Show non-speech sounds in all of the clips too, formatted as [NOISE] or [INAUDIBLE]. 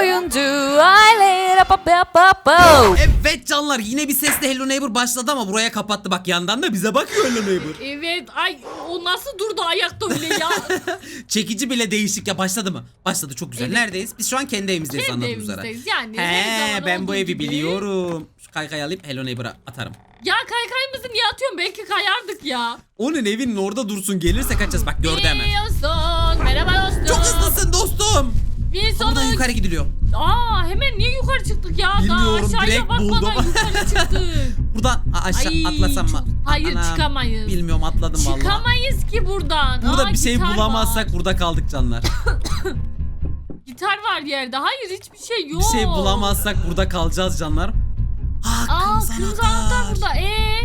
oyuncu aile pop pop pop pop. Evet canlar yine bir sesle Hello Neighbor başladı ama buraya kapattı. Bak yandan da bize bakıyor Hello Neighbor. Evet ay o nasıl durdu ayakta öyle ya? [LAUGHS] Çekici bile değişik ya başladı mı? Başladı çok güzel. Evet. Neredeyiz? Biz şu an kendi evimizdeyiz Kendi anladığım üzere. evimizdeyiz yani. her He zaman ben bu olduğu evi gibi. biliyorum. Şu kaykayı alayım Hello Neighbor'a atarım. Ya kaykayımızı niye atıyorsun? Belki kayardık ya. Onun evinin orada dursun gelirse kaçacağız. Bak gördü hemen. Wilson. Merhaba dostum. Çok hızlısın dostum. Wilson'u. Buradan yukarı gidiliyor. Aa hemen niye yukarı çıktık ya? Bilmiyorum, Daha aşağıya direkt bakmadan buldum. yukarı [LAUGHS] çıktık. Buradan aşağı Ay, atlasam mı? Hayır, çıkamayız. Bilmiyorum atladım vallahi. Çıkamayız ki buradan. Burada Aa, bir şey gitar bulamazsak Var. burada kaldık canlar. [COUGHS] Gitar var yerde. Hayır hiçbir şey yok. Bir şey bulamazsak burada kalacağız canlar. Aa, Aa kırmızı anahtar burada. Ee?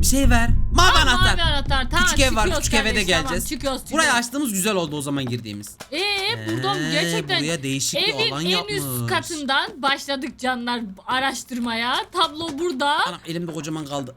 Bir şey ver. Mavi Aa, anahtar. Mavi anahtar. Tamam, Küçük ev var, küçük eve de geleceğiz. Tamam, çıkıyoruz, çıkıyoruz. Burayı açtığımız güzel oldu o zaman girdiğimiz. Ee buradan Ee, gerçekten buraya değişik bir evin alan en yapmış. üst katından başladık canlar araştırmaya. Tablo burada. Anam elimde kocaman kaldı.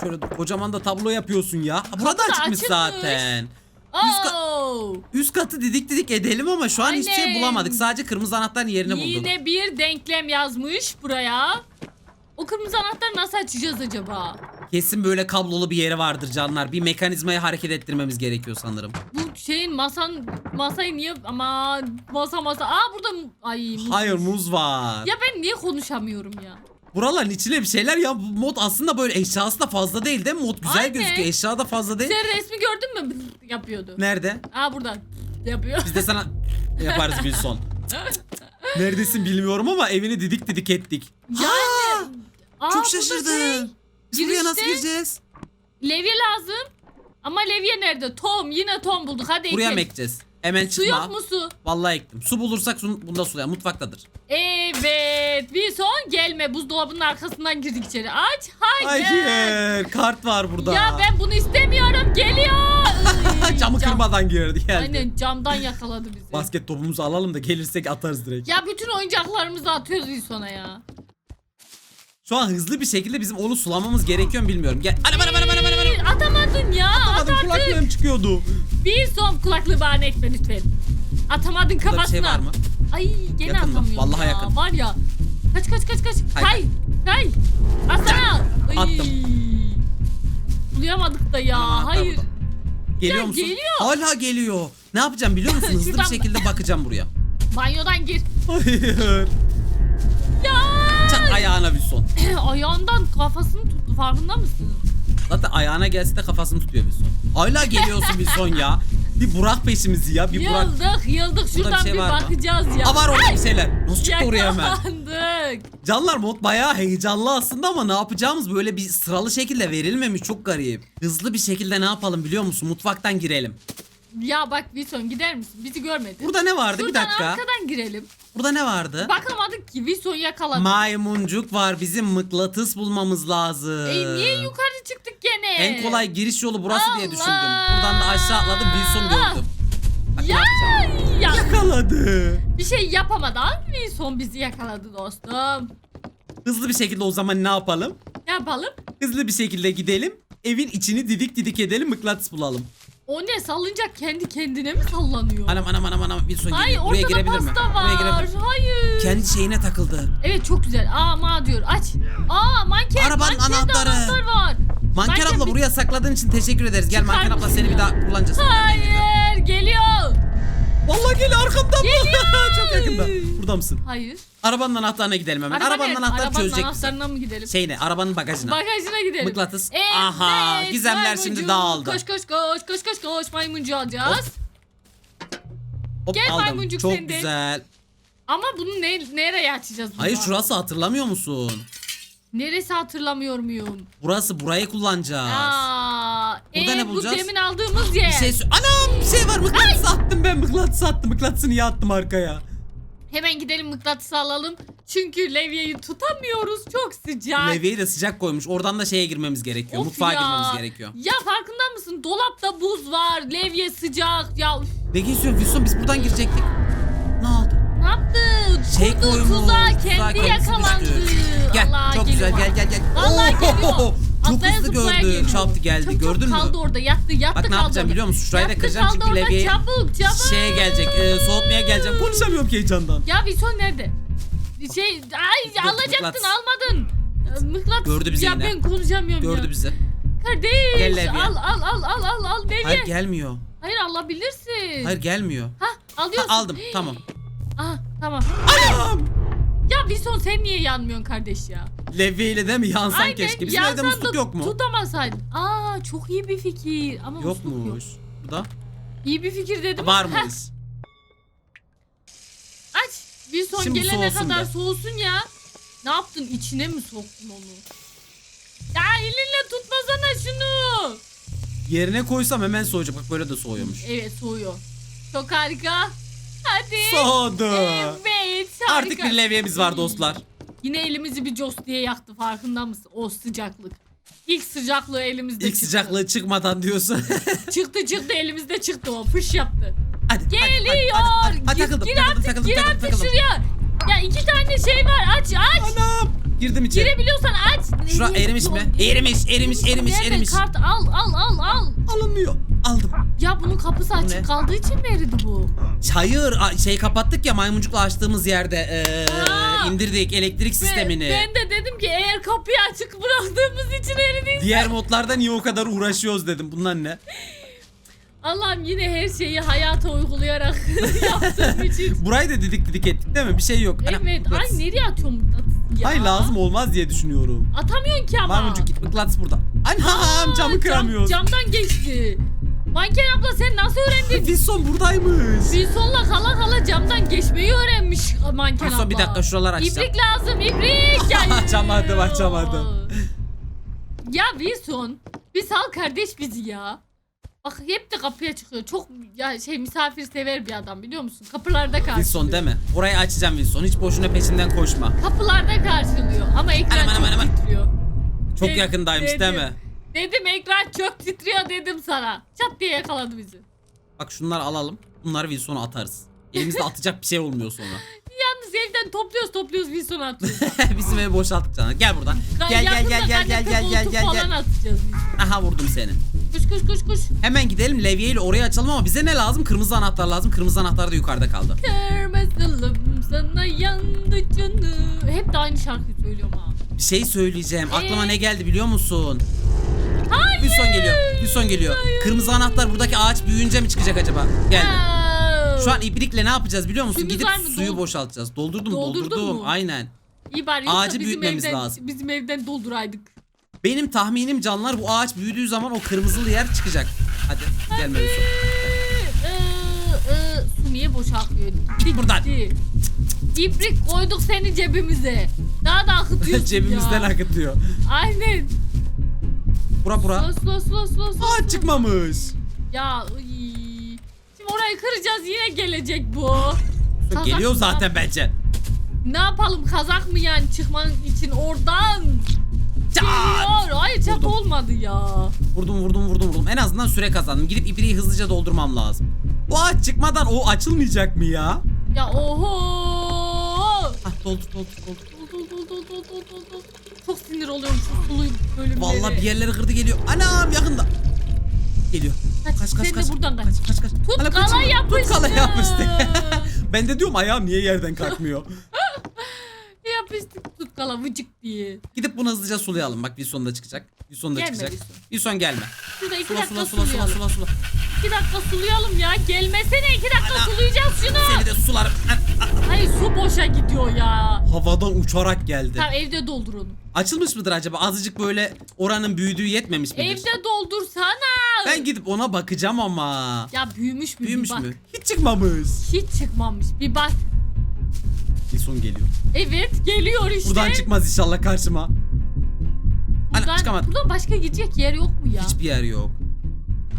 Şöyle kocaman da tablo yapıyorsun ya. Ha, Burada Kapı açmış açılmış. zaten. Üst ka-. Üst katı didik didik edelim ama şu an hiçbir şey Aynen. bulamadık. Sadece kırmızı anahtarın yerini bulduk. Yine bir denklem yazmış buraya. O kırmızı anahtarı nasıl açacağız acaba? Kesin böyle kablolu bir yeri vardır canlar. Bir mekanizmayı hareket ettirmemiz gerekiyor sanırım. Bu şeyin masan masayı niye ama masa masa. Aa burada ay muz. Hayır muz var. Ya ben niye konuşamıyorum ya? Buraların içine bir şeyler ya bu mod aslında böyle eşyası da fazla değil değil mi? Mod güzel Aynen. gözüküyor. Eşya da fazla değil. Sen resmi gördün mü? Yapıyordu. Nerede? Aa burada yapıyor. Biz de sana [LAUGHS] yaparız bir son. Neredesin bilmiyorum ama evini didik didik ettik. Yani. Aa, Çok burada şaşırdım. Biz buraya nasıl girişte- gireceğiz? levye lazım. Ama levye nerede? Tom. Yine Tom bulduk. Hadi Buraya mı ekelim. ekeceğiz? Hemen Su çıkma. yok mu su? Vallahi ektim. Su bulursak su, bunda su ya mutfaktadır. Evet. Bir son gelme. Buzdolabının arkasından girdik içeri. Aç. Haydi. Hayır. Kart var burada. Ya ben bunu istemiyorum. Geliyor. [LAUGHS] Iy, Camı cam- kırmadan girdi geldi. Aynen camdan yakaladı bizi. Basket topumuzu alalım da gelirsek atarız direkt. Ya bütün oyuncaklarımızı atıyoruz Wilson'a ya. Şu an hızlı bir şekilde bizim onu sulamamız gerekiyor mu bilmiyorum. Gel. Ana bana bana bana bana bana. Atamadın ya. At Adım artık. kulaklığım çıkıyordu. Wilson kulaklığı bahane etme lütfen. Atamadın Burada bir kafasına. şey var mı? Ay gene Yakın mı? atamıyorum Vallahi ya. yakın. Var ya. Kaç kaç kaç kaç. Kay, Kay. Kay. Asana. Attım. Bulayamadık da ya. Anahtar Hayır. burada. Geliyor Ya musun? geliyor. Hala geliyor. Ne yapacağım biliyor musun? [LAUGHS] Hızlı bir şekilde bakacağım buraya. Banyodan gir. Hayır. Ayağına bir son. Ayağından kafasını tuttu farkında mısın? Zaten ayağına gelse de kafasını tutuyor bir son. Hala geliyorsun bir son ya. Bir Burak peşimizi ya. Bir Burak. Yıldık yıldık şuradan şey bir var mı? bakacağız ya. Aa var orada bir şeyler. Nasıl çıktı oraya hemen? Yakalandık. Canlar mod bayağı heyecanlı aslında ama ne yapacağımız böyle bir sıralı şekilde verilmemiş çok garip. Hızlı bir şekilde ne yapalım biliyor musun? Mutfaktan girelim. Ya bak Wilson gider misin? Bizi görmedi. Burada ne vardı bir Şuradan dakika? arkadan girelim. Burada ne vardı? Bakamadık ki Wilson yakaladı. Maymuncuk var. Bizim mıknatıs bulmamız lazım. Ey niye yukarı çıktık gene? En kolay giriş yolu burası diye Allah! düşündüm. Buradan da aşağı atladım Wilson gördüm. Bak ne Ya, ya Yakaladı. bir şey yapamadan Wilson bizi yakaladı dostum. Hızlı bir şekilde o zaman ne yapalım? Ne yapalım? Hızlı bir şekilde gidelim. Evin içini didik didik edelim mıknatıs bulalım. O ne salınacak kendi kendine mi sallanıyor? Anam anam anam anam Ay gir- buraya ortada girebilir mi? pasta Buraya var. girebilir. Hayır. Kendi şeyine takıldı. Evet çok güzel. Aa ma diyor. Aç. Aa manken. Arabanın mankende anahtarı. anahtar var. Manken Manken abla bir- buraya sakladığın için teşekkür ederiz. Gel Manken abla seni bir daha kullanacağız. Hayır geliyor. Vallahi gel arkamdan mı? Geliyor. [LAUGHS] Çok yakında. Mısın? Hayır. Arabanın anahtarına gidelim hemen. Araba arabanın anahtarı Arabanın çözecek bizi. anahtarına mı gidelim? Şey ne? Arabanın bagajına. Bagajına gidelim. Mıknatıs. Evet, Aha, gizemler maymuncu. şimdi dağıldı. Koş koş koş koş koş koş maymuncu alacağız. Hop, Gel aldım. maymuncuk Çok sen de. güzel. Ama bunu ne, nereye açacağız? bunu? Hayır şurası hatırlamıyor musun? Neresi hatırlamıyor muyum? Burası burayı kullanacağız. Aa, Burada ee, ne bu bulacağız? demin aldığımız yer. Bir şey Anam bir şey var mıknatıs attım ben mıknatıs attım. Mıknatısını niye attım arkaya? Hemen gidelim mıknatısı alalım. Çünkü levyeyi tutamıyoruz. Çok sıcak. Levyeyi de sıcak koymuş. Oradan da şeye girmemiz gerekiyor. Of Mutfağa ya. girmemiz gerekiyor. Ya farkında mısın? Dolapta buz var. Levye sıcak. Ya Ne geziyorsun Wilson biz buradan girecektik. Ne oldu? ne yaptı? Şey Kurdu koymuş. tuzağa tuzağa kendi kendisi yakalandı. düştü. Gel Allah çok geliyor. güzel gel gel gel. Allah Oo, geliyor. Çok Atlaya hızlı zıplaya gördü. geliyor. Çarptı geldi. Çabuk Gördün çabuk mü? kaldı orada yattı yattı Bak ne kaldı yapacağım orada. biliyor musun? Şurayı da Yattı kıracağım kaldı çünkü orada, levyeyi Çabuk çabuk. şeye gelecek. E, soğutmaya geleceğim. Konuşamıyorum ki heyecandan. Ya Wilson nerede? Şey ay Dur, alacaktın mıknatıs. almadın. Ee, Mıknatıs. Gördü bizi ya yine. ben konuşamıyorum Gördü ya. bizi. Kardeş Gel levye. al al al al al al levye. Hayır Hayır, gelmiyor. alabilirsin. Hayır gelmiyor. Hah Ha, alıyorsun. aldım tamam. Ah tamam. Anam! Ya Wilson sen niye yanmıyorsun kardeş ya? Levyeyle değil mi? Yansan keşke. Bizim evde yansan musluk da yok mu? Tutamasaydın. Aa çok iyi bir fikir. Ama musluk yok. Yokmuş. Bu da İyi bir fikir dedim. ama- Heh, varmış. aç. Wilson Şimdi gelene soğusun kadar be. soğusun ya. Ne yaptın? İçine mi soktun onu? Ya elinle tutmasana şunu. Yerine koysam hemen soğuyacak. Bak böyle de soğuyormuş. Evet soğuyor. Çok harika. Hadi. Soğudu. Evet harika. Artık bir levyemiz var dostlar. Yine elimizi bir cos diye yaktı farkında mısın? O sıcaklık. İlk sıcaklığı elimizde İlk çıktı. sıcaklığı çıkmadan diyorsun. [LAUGHS] Çıktı çıktı elimizde çıktı o fış yaptı. hadi, hadi, Geliyor. Hadi, hadi, hadi, Gir- takıldım, gir takıldım, artık takıldım, gir takıldım, artık takıldım. şuraya. Ya iki tane şey var aç aç. Anam. Girdim içeri. Girebiliyorsan aç. Şura erimiş mi? Erimiş, erimiş, erimiş, Nerede erimiş. kart al al al al. Alınmıyor. Aldım. Ya bunun kapısı açık kaldığı için mi eridi bu? Hayır, a- şey kapattık ya maymuncukla açtığımız yerde eee, Aa. indirdik elektrik sistemini. Ben, ben de dedim ki eğer kapıyı açık bıraktığımız için eridiyse. Diğer modlarda niye o kadar uğraşıyoruz dedim. Bunlar ne? Allah'ım yine her şeyi hayata uygulayarak [LAUGHS] yaptığım için. Burayı da didik didik ettik değil mi? Bir şey yok. Anam, Evet. Ay nereye atıyorum ya? Ay lazım olmaz diye düşünüyorum. Atamıyorsun ki ama. Maymuncuk git mıknatıs burada. Anam Aa, camı cam- kıramıyoruz. camdan geçti. Manken abla sen nasıl öğrendin? [LAUGHS] Wilson buradaymış. Wilson'la kala kala camdan geçmeyi öğrenmiş manken Wilson, abla. bir dakika, şuraları açacağım. İbrik lazım ibrik. Ya, [LAUGHS] Açamadım, açamadım. [LAUGHS] Ya Wilson bir sal kardeş bizi ya. Bak hep de kapıya çıkıyor. Çok ya şey misafirsever bir adam biliyor musun? Kapılarda karşılıyor. Wilson deme. Orayı açacağım Wilson. Hiç boşuna peşinden koşma. Kapılarda karşılıyor ama ekran Anam, çok anam, anam. titriyor. Çok Dedim, yakındaymış değil mi? Dedim ekran çok titriyor dedim sana. Çat diye yakaladı bizi. Bak şunları alalım. Bunları Wilson'a atarız. Elimizde atacak bir şey olmuyor sonra. [LAUGHS] Yalnız evden topluyoruz topluyoruz Wilson'a atıyoruz. [LAUGHS] Bizim evi boşalttık canım. Gel buradan. Gel gel Yakında gel gel gel gel gel koltuk gel falan gel. atacağız. Aha vurdum seni. Kuş kuş kuş kuş. Hemen gidelim levyeyle orayı açalım ama bize ne lazım? Kırmızı anahtar lazım. Kırmızı anahtar da yukarıda kaldı. Kırmızılım sana yandı canı. Hep de aynı şarkıyı söylüyorum ha. Bir şey söyleyeceğim. Aklıma Ee? ne geldi biliyor musun? Hayır. Wilson geliyor. Wilson geliyor. Kırmızı anahtar buradaki ağaç büyüyünce mi çıkacak acaba? Geldi. Aa. Şu an ibrikle ne yapacağız biliyor musun? Suyumuz Gidip var mı? suyu Dol- boşaltacağız. Doldurdum Doldurdun doldurdum. mu? Aynen. İyi bari yoksa Ağacı bizim büyütmemiz evden, lazım. Bizim evden dolduraydık. Benim tahminim canlar bu ağaç büyüdüğü zaman o kırmızılı yer çıkacak. Hadi gelme Wilson. Ee, e, su niye boşaltıyor? Git buradan. İbrik koyduk seni cebimize. Daha da akıtıyorsun [LAUGHS] Cebimizden ya. akıtıyor. Aynen. Bura bura. Slo slo slo slo slo. Ağaç çıkmamış. Ya iy. Şimdi orayı kıracağız yine gelecek bu. Kazak Geliyor mı? zaten bence. Ne yapalım kazak mı yani çıkman için oradan? Çat! Geliyor. Hayır çat Vurdum. olmadı ya. Vurdum vurdum vurdum vurdum. En azından süre kazandım. Gidip ibriği hızlıca doldurmam lazım. O ağaç çıkmadan o açılmayacak mı ya? Ya oho. Ah doldur doldur doldur. Dol dol dol dol dol dol dol dol. Çok sinir oluyorum şu sulu bölümleri. Vallahi bir yerleri kırdı geliyor. Anam yakında. Geliyor. Kaç, Kaç kaç sen de buradan kaç. Kaç kaç kaç. Tut Hala kala yapıştı. Tut kala yapıştı. [LAUGHS] ben de diyorum ayağım niye yerden kalkmıyor. [LAUGHS] Yapıştık tut kala vıcık diye. Gidip bunu hızlıca sulayalım. Bak Wilson da çıkacak. Wilson da Gelme çıkacak. Wilson. Wilson gelme. Şurada iki Sula dakika sula sula sula sula sula. İki dakika sulayalım ya. Gelmesene iki dakika Ana. sulayacağız şunu. Seni de sularım. Hayır su boşa gidiyor ya. Havadan uçarak geldi. Tamam evde doldur onu. Açılmış mıdır acaba? Azıcık böyle oranın büyüdüğü yetmemiş midir? Evde doldursana. Ben gidip ona bakacağım ama. Ya büyümüş mü? bir Büyümüş bak. mü? Hiç çıkmamış. Hiç çıkmamış. Bir bak. Wilson geliyor. Evet geliyor işte. Buradan çıkmaz inşallah karşıma. Ana Buradan, çıkamadı. buradan başka gidecek yer yok mu ya? Hiçbir yer yok.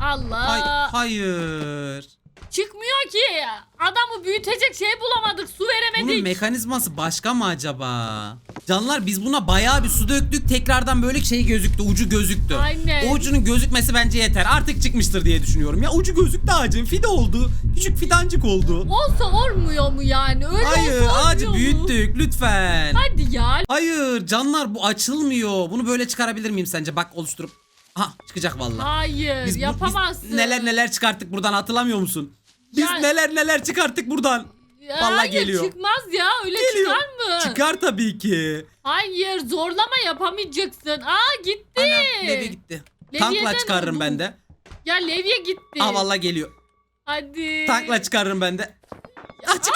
Allah. Hay hayır. Çıkmıyor ki. Adamı büyütecek şey bulamadık. Su Bunun veremedik. mekanizması başka mı acaba? Canlar biz buna bayağı bir su döktük. Tekrardan böyle şey gözüktü. Ucu gözüktü. Aynen. O ucunun gözükmesi bence yeter. Artık çıkmıştır diye düşünüyorum. Ya ucu gözüktü ağacın. Fide oldu. Küçük fidancık oldu. Olsa olmuyor mu yani? Öyle Hayır olsa ağacı olmuyor mu? büyüttük lütfen. Hadi ya. Hayır canlar bu açılmıyor. Bunu böyle çıkarabilir miyim sence? Bak oluşturup. Aha çıkacak vallahi. Hayır Biz bu- biz yapamazsın. neler neler çıkarttık buradan hatırlamıyor musun? Biz Ya- neler neler çıkarttık buradan. Ya Vallahi Hayır geliyor. çıkmaz ya öyle Geliyor. çıkar mı? Çıkar tabii ki. Hayır zorlama yapamayacaksın. Aa gitti. Ana levye gitti. Levyeden Tankla çıkarırım oldu. ben de. Ya levye gitti. Aa vallahi geliyor. Hadi. Tankla çıkarırım ben de. Açık.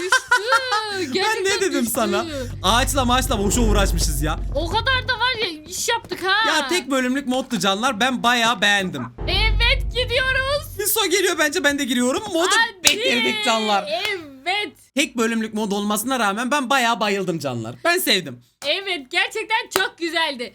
Düştü. [LAUGHS] ben ne dedim düştü. sana? Ağaçla maaçla boşa uğraşmışız ya. O kadar da var ya iş yaptık ha. Ya tek bölümlük moddu canlar. Ben bayağı beğendim. Evet gidiyoruz. Bir son geliyor bence ben de giriyorum. Modu Hadi. bekledik canlar. Evet. Tek bölümlük mod olmasına rağmen ben bayağı bayıldım canlar. Ben sevdim. Evet gerçekten çok güzeldi.